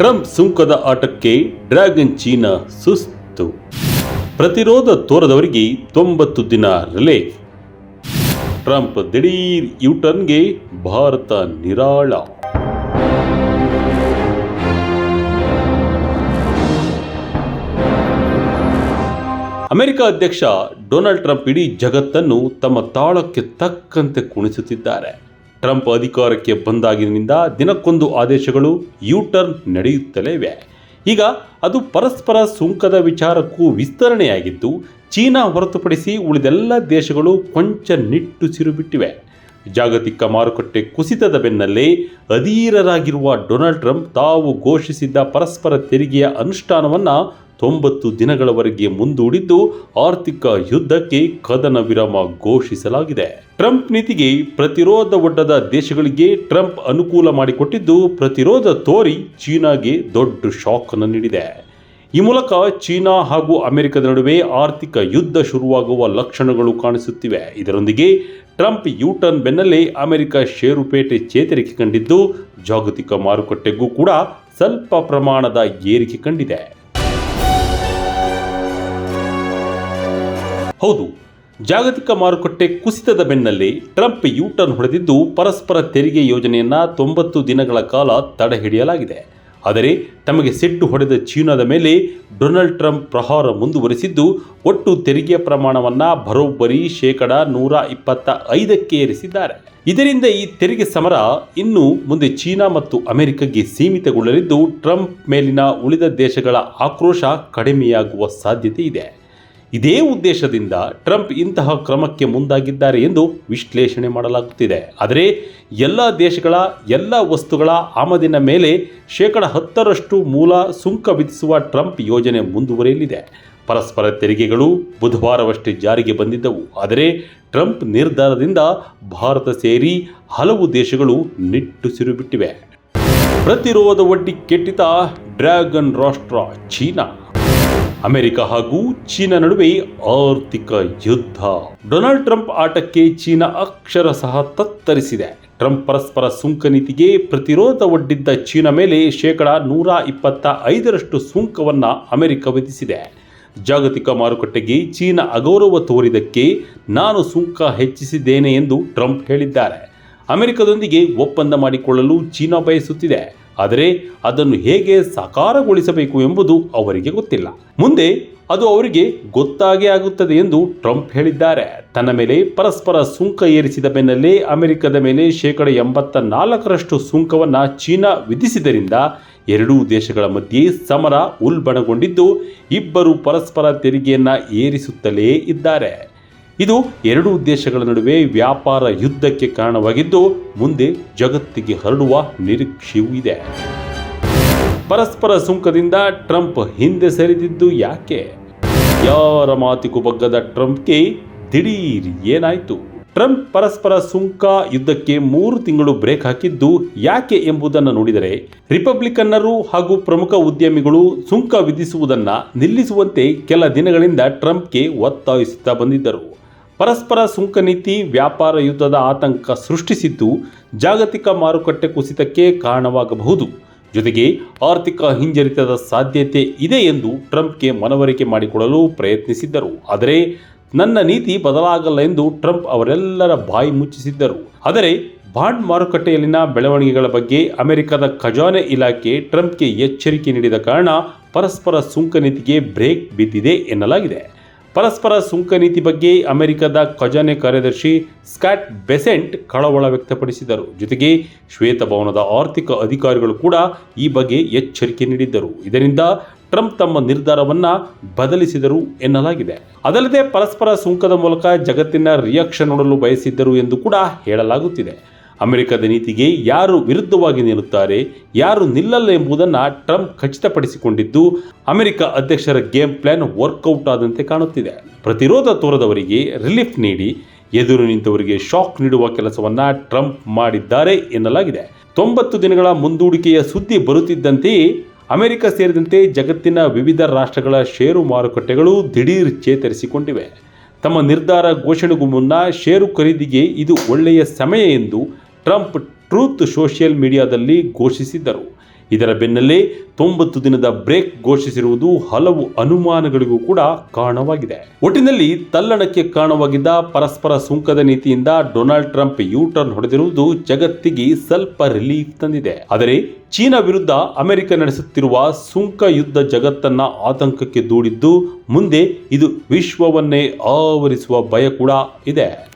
Trump ಸುಂಕದ ಆಟಕ್ಕೆ dragon China ಸುಸ್ತು. ಪ್ರತಿರೋಧ ತೋರದವರಿಗೆ ತೊಂಬತ್ತು ದಿನ ರಿಲೀಫ್ ಟ್ರಂಪ್ ದಿಢೀರ್ ಯೂಟರ್ನ್ಗೆ ಭಾರತ ನಿರಾಳ. ಅಮೆರಿಕ ಅಧ್ಯಕ್ಷ ಡೊನಾಲ್ಡ್ ಟ್ರಂಪ್ ಇಡೀ ಜಗತ್ತನ್ನು ತಮ್ಮ ತಾಳಕ್ಕೆ ತಕ್ಕಂತೆ ಕುಣಿಸುತ್ತಿದ್ದಾರೆ. ಟ್ರಂಪ್ ಅಧಿಕಾರಕ್ಕೆ ಬಂದಾಗಿನಿಂದ ದಿನಕ್ಕೊಂದು ಆದೇಶಗಳು ಯು ಟರ್ನ್ ನಡೆಯುತ್ತಲೇ ಇವೆ ಈಗ ಅದು ಪರಸ್ಪರ ಸುಂಕದ ವಿಚಾರಕ್ಕೂ ವಿಸ್ತರಣೆಯಾಗಿದ್ದು, ಚೀನಾ ಹೊರತುಪಡಿಸಿ ಉಳಿದೆಲ್ಲ ದೇಶಗಳು ಕೊಂಚ ನಿಟ್ಟುಸಿರು ಬಿಟ್ಟಿವೆ. ಜಾಗತಿಕ ಮಾರುಕಟ್ಟೆ ಕುಸಿತದ ಬೆನ್ನಲ್ಲೇ ಅಧೀರರಾಗಿರುವ ಡೊನಾಲ್ಡ್ ಟ್ರಂಪ್ ತಾವು ಘೋಷಿಸಿದ್ದ ಪರಸ್ಪರ ತೆರಿಗೆಯ ಅನುಷ್ಠಾನವನ್ನು ತೊಂಬತ್ತು ದಿನಗಳವರೆಗೆ ಮುಂದೂಡಿದ್ದು ಆರ್ಥಿಕ ಯುದ್ಧಕ್ಕೆ ಕದನ ವಿರಾಮ ಘೋಷಿಸಲಾಗಿದೆ. ಟ್ರಂಪ್ ನೀತಿಗೆ ಪ್ರತಿರೋಧ ಒಡ್ಡದ ದೇಶಗಳಿಗೆ ಟ್ರಂಪ್ ಅನುಕೂಲ ಮಾಡಿಕೊಟ್ಟಿದ್ದು ಪ್ರತಿರೋಧ ತೋರಿ ಚೀನಾಗೆ ದೊಡ್ಡ ಶಾಕ್ ಅನ್ನು ನೀಡಿದೆ. ಈ ಮೂಲಕ ಚೀನಾ ಹಾಗೂ ಅಮೆರಿಕದ ನಡುವೆ ಆರ್ಥಿಕ ಯುದ್ಧ ಶುರುವಾಗುವ ಲಕ್ಷಣಗಳು ಕಾಣಿಸುತ್ತಿವೆ. ಇದರೊಂದಿಗೆ ಟ್ರಂಪ್ ಯೂಟರ್ನ್ ಬೆನ್ನಲ್ಲೇ ಅಮೆರಿಕ ಷೇರುಪೇಟೆ ಚೇತರಿಕೆ ಕಂಡಿದ್ದು, ಜಾಗತಿಕ ಮಾರುಕಟ್ಟೆಗೂ ಕೂಡ ಸ್ವಲ್ಪ ಪ್ರಮಾಣದ ಏರಿಕೆ ಕಂಡಿದೆ. ಹೌದು, ಜಾಗತಿಕ ಮಾರುಕಟ್ಟೆ ಕುಸಿತದ ಬೆನ್ನಲ್ಲೇ ಟ್ರಂಪ್ ಯೂಟರ್ನ್ ಹೊಡೆದಿದ್ದು, ಪರಸ್ಪರ ತೆರಿಗೆ ಯೋಜನೆಯನ್ನ ತೊಂಬತ್ತು ದಿನಗಳ ಕಾಲ ತಡೆ ಹಿಡಿಯಲಾಗಿದೆ ಆದರೆ ತಮಗೆ ಸಿಟ್ಟು ಹೊಡೆದ ಚೀನಾದ ಮೇಲೆ ಡೊನಾಲ್ಡ್ ಟ್ರಂಪ್ ಪ್ರಹಾರ ಮುಂದುವರಿಸಿದ್ದು, ಒಟ್ಟು ತೆರಿಗೆ ಪ್ರಮಾಣವನ್ನು ಬರೋಬ್ಬರಿ ಶೇಕಡ ನೂರ ಇಪ್ಪತ್ತ ಐದಕ್ಕೆ ಏರಿಸಿದ್ದಾರೆ. ಇದರಿಂದ ಈ ತೆರಿಗೆ ಸಮರ ಇನ್ನು ಮುಂದೆ ಚೀನಾ ಮತ್ತು ಅಮೆರಿಕಗೆ ಸೀಮಿತಗೊಳ್ಳಲಿದ್ದು, ಟ್ರಂಪ್ ಮೇಲಿನ ಉಳಿದ ದೇಶಗಳ ಆಕ್ರೋಶ ಕಡಿಮೆಯಾಗುವ ಸಾಧ್ಯತೆ ಇದೆ. ಇದೇ ಉದ್ದೇಶದಿಂದ ಟ್ರಂಪ್ ಇಂತಹ ಕ್ರಮಕ್ಕೆ ಮುಂದಾಗಿದ್ದಾರೆ ಎಂದು ವಿಶ್ಲೇಷಣೆ ಮಾಡಲಾಗುತ್ತಿದೆ. ಆದರೆ ಎಲ್ಲ ದೇಶಗಳ ಎಲ್ಲ ವಸ್ತುಗಳ ಆಮದಿನ ಮೇಲೆ ಶೇಕಡ ಹತ್ತರಷ್ಟು ಮೂಲ ಸುಂಕ ವಿಧಿಸುವ ಟ್ರಂಪ್ ಯೋಜನೆ ಮುಂದುವರಿಯಲಿದೆ. ಪರಸ್ಪರ ತೆರಿಗೆಗಳು ಬುಧವಾರವಷ್ಟೇ ಜಾರಿಗೆ ಬಂದಿದ್ದವು. ಆದರೆ ಟ್ರಂಪ್ ನಿರ್ಧಾರದಿಂದ ಭಾರತ ಸೇರಿ ಹಲವು ದೇಶಗಳು ನಿಟ್ಟುಸಿರು ಬಿಟ್ಟಿವೆ ಪ್ರತಿರೋಧ ಒಡ್ಡಿ ಕೆಟ್ಟಿತ ಡ್ರ್ಯಾಗನ್ ರಾಷ್ಟ್ರ ಚೀನಾ. ಅಮೆರಿಕ ಹಾಗೂ ಚೀನಾ ನಡುವೆ ಆರ್ಥಿಕ ಯುದ್ಧ. ಡೊನಾಲ್ಡ್ ಟ್ರಂಪ್ ಆಟಕ್ಕೆ ಚೀನಾ ಸಹ ತತ್ತರಿಸಿದೆ. ಟ್ರಂಪ್ ಪರಸ್ಪರ ಸುಂಕ ನೀತಿಗೆ ಪ್ರತಿರೋಧ ಒಡ್ಡಿದ್ದ ಚೀನಾ ಮೇಲೆ ಶೇಕಡ ನೂರ ಇಪ್ಪತ್ತ ಐದರಷ್ಟು ಸುಂಕವನ್ನು ಅಮೆರಿಕ ವಿಧಿಸಿದೆ. ಜಾಗತಿಕ ಮಾರುಕಟ್ಟೆಗೆ ಚೀನಾ ಅಗೌರವ ತೋರಿದಕ್ಕೆ ನಾನು ಸುಂಕ ಹೆಚ್ಚಿಸಿದ್ದೇನೆ ಎಂದು ಟ್ರಂಪ್ ಹೇಳಿದ್ದಾರೆ. ಅಮೆರಿಕದೊಂದಿಗೆ ಒಪ್ಪಂದ ಮಾಡಿಕೊಳ್ಳಲು ಚೀನಾ ಬಯಸುತ್ತಿದೆ. ಆದರೆ ಅದನ್ನು ಹೇಗೆ ಸಾಕಾರಗೊಳಿಸಬೇಕು ಎಂಬುದು ಅವರಿಗೆ ಗೊತ್ತಿಲ್ಲ. ಮುಂದೆ ಅದು ಅವರಿಗೆ ಗೊತ್ತಾಗೇ ಆಗುತ್ತದೆ ಎಂದು ಟ್ರಂಪ್ ಹೇಳಿದ್ದಾರೆ. ತನ್ನ ಮೇಲೆ ಪರಸ್ಪರ ಸುಂಕ ಏರಿಸಿದ ಬೆನ್ನಲ್ಲೇ ಅಮೆರಿಕದ ಮೇಲೆ ಶೇಕಡ ಎಂಬತ್ತ ನಾಲ್ಕರಷ್ಟು ಸುಂಕವನ್ನು ಚೀನಾ ವಿಧಿಸಿದ್ದರಿಂದ ಎರಡೂ ದೇಶಗಳ ಮಧ್ಯೆ ಸಮರ ಉಲ್ಬಣಗೊಂಡಿದ್ದು ಇಬ್ಬರು ಪರಸ್ಪರ ತೆರಿಗೆಯನ್ನು ಏರಿಸುತ್ತಲೇ ಇದ್ದಾರೆ. ಇದು ಎರಡು ಉದ್ದೇಶಗಳ ನಡುವೆ ವ್ಯಾಪಾರ ಯುದ್ಧಕ್ಕೆ ಕಾರಣವಾಗಿದ್ದು, ಮುಂದೆ ಜಗತ್ತಿಗೆ ಹರಡುವ ನಿರೀಕ್ಷೆಯೂ ಇದೆ. ಪರಸ್ಪರ ಸುಂಕದಿಂದ ಟ್ರಂಪ್ ಹಿಂದೆ ಸರಿದಿದ್ದು ಯಾಕೆ? ಯಾರ ಮಾತಿಗೂ ಬಗ್ಗದ ಟ್ರಂಪ್ಗೆ ದಿಢೀರ್ ಏನಾಯಿತು? ಟ್ರಂಪ್ ಪರಸ್ಪರ ಸುಂಕ ಯುದ್ಧಕ್ಕೆ ಮೂರು ತಿಂಗಳು ಬ್ರೇಕ್ ಹಾಕಿದ್ದು ಯಾಕೆ ಎಂಬುದನ್ನು ನೋಡಿದರೆ, ರಿಪಬ್ಲಿಕನ್ನರು ಹಾಗೂ ಪ್ರಮುಖ ಉದ್ಯಮಿಗಳು ಸುಂಕ ವಿಧಿಸುವುದನ್ನು ನಿಲ್ಲಿಸುವಂತೆ ಕೆಲ ದಿನಗಳಿಂದ ಟ್ರಂಪ್ಗೆ ಒತ್ತಾಯಿಸುತ್ತಾ ಬಂದಿದ್ದರು. ಪರಸ್ಪರ ಸುಂಕ ನೀತಿ, ವ್ಯಾಪಾರ ಯುದ್ಧದ ಆತಂಕ ಸೃಷ್ಟಿಸಿದ್ದು ಜಾಗತಿಕ ಮಾರುಕಟ್ಟೆ ಕುಸಿತಕ್ಕೆ ಕಾರಣವಾಗಬಹುದು. ಜೊತೆಗೆ ಆರ್ಥಿಕ ಹಿಂಜರಿತದ ಸಾಧ್ಯತೆ ಇದೆ ಎಂದು ಟ್ರಂಪ್ಗೆ ಮನವರಿಕೆ ಮಾಡಿಕೊಡಲು ಪ್ರಯತ್ನಿಸಿದ್ದರು. ಆದರೆ ನನ್ನ ನೀತಿ ಬದಲಾಗಲ್ಲ ಎಂದು ಟ್ರಂಪ್ ಅವರೆಲ್ಲರ ಬಾಯಿ ಮುಚ್ಚಿಸಿದ್ದರು. ಆದರೆ ಬಾಂಡ್ ಮಾರುಕಟ್ಟೆಯಲ್ಲಿನ ಬೆಳವಣಿಗೆಗಳ ಬಗ್ಗೆ ಅಮೆರಿಕದ ಖಜಾನೆ ಇಲಾಖೆ ಟ್ರಂಪ್ಗೆ ಎಚ್ಚರಿಕೆ ನೀಡಿದ ಕಾರಣ ಪರಸ್ಪರ ಸುಂಕ ನೀತಿಗೆ ಬ್ರೇಕ್ ಬಿದ್ದಿದೆ ಎನ್ನಲಾಗಿದೆ. ಪರಸ್ಪರ ಸುಂಕ ನೀತಿ ಬಗ್ಗೆ ಅಮೆರಿಕದ ಖಜಾನೆ ಕಾರ್ಯದರ್ಶಿ ಸ್ಕಾಟ್ ಬೆಸೆಂಟ್ ಕಳವಳ ವ್ಯಕ್ತಪಡಿಸಿದರು. ಜೊತೆಗೆ ಶ್ವೇತಭವನದ ಆರ್ಥಿಕ ಅಧಿಕಾರಿಗಳು ಕೂಡ ಈ ಬಗ್ಗೆ ಎಚ್ಚರಿಕೆ ನೀಡಿದ್ದರು. ಇದರಿಂದ ಟ್ರಂಪ್ ತಮ್ಮ ನಿರ್ಧಾರವನ್ನು ಬದಲಿಸಿದರು ಎನ್ನಲಾಗಿದೆ. ಅದಲ್ಲದೆ ಪರಸ್ಪರ ಸುಂಕದ ಮೂಲಕ ಜಗತ್ತಿನ ರಿಯಾಕ್ಷನ್ ನೋಡಲು ಬಯಸಿದ್ದರು ಎಂದು ಕೂಡ ಹೇಳಲಾಗುತ್ತಿದೆ. ಅಮೆರಿಕದ ನೀತಿಗೆ ಯಾರು ವಿರುದ್ಧವಾಗಿ ನಿಲ್ಲುತ್ತಾರೆ, ಯಾರು ನಿಲ್ಲಲ್ಲ ಎಂಬುದನ್ನು ಟ್ರಂಪ್ ಖಚಿತಪಡಿಸಿಕೊಂಡಿದ್ದು ಅಮೆರಿಕ ಅಧ್ಯಕ್ಷರ ಗೇಮ್ ಪ್ಲಾನ್ ವರ್ಕೌಟ್ ಆದಂತೆ ಕಾಣುತ್ತಿದೆ. ಪ್ರತಿರೋಧ ತೋರದವರಿಗೆ ರಿಲೀಫ್ ನೀಡಿ, ಎದುರು ನಿಂತವರಿಗೆ ಶಾಕ್ ನೀಡುವ ಕೆಲಸವನ್ನ ಟ್ರಂಪ್ ಮಾಡಿದ್ದಾರೆ ಎನ್ನಲಾಗಿದೆ. ತೊಂಬತ್ತು ದಿನಗಳ ಮುಂದೂಡಿಕೆಯ ಸುದ್ದಿ ಬರುತ್ತಿದ್ದಂತೆಯೇ ಅಮೆರಿಕ ಸೇರಿದಂತೆ ಜಗತ್ತಿನ ವಿವಿಧ ರಾಷ್ಟ್ರಗಳ ಷೇರು ಮಾರುಕಟ್ಟೆಗಳು ದಿಢೀರ್ ಚೇತರಿಸಿಕೊಂಡಿವೆ. ತಮ್ಮ ನಿರ್ಧಾರ ಘೋಷಣೆಗೂ ಮುನ್ನ ಷೇರು ಖರೀದಿಗೆ ಇದು ಒಳ್ಳೆಯ ಸಮಯ ಎಂದು ಟ್ರಂಪ್ ಟ್ರೂತ್ ಸೋಷಿಯಲ್ ಮೀಡಿಯಾದಲ್ಲಿ ಘೋಷಿಸಿದ್ದರು. ಇದರ ಬೆನ್ನಲ್ಲೇ ತೊಂಬತ್ತು ದಿನದ ಬ್ರೇಕ್ ಘೋಷಿಸಿರುವುದು ಹಲವು ಅನುಮಾನಗಳಿಗೂ ಕೂಡ ಕಾರಣವಾಗಿದೆ. ಒಟ್ಟಿನಲ್ಲಿ ತಲ್ಲಣಕ್ಕೆ ಕಾರಣವಾಗಿದ್ದ ಪರಸ್ಪರ ಸುಂಕದ ನೀತಿಯಿಂದ ಡೊನಾಲ್ಡ್ ಟ್ರಂಪ್ ಯೂ ಟರ್ನ್ ಹೊಡೆದಿರುವುದು ಜಗತ್ತಿಗೆ ಸ್ವಲ್ಪ ರಿಲೀಫ್ ತಂದಿದೆ. ಆದರೆ ಚೀನಾ ವಿರುದ್ಧ ಅಮೆರಿಕ ನಡೆಸುತ್ತಿರುವ ಸುಂಕ ಯುದ್ಧ ಜಗತ್ತನ್ನ ಆತಂಕಕ್ಕೆ ದೂಡಿದ್ದು ಮುಂದೆ ಇದು ವಿಶ್ವವನ್ನೇ ಆವರಿಸುವ ಭಯ ಕೂಡ ಇದೆ.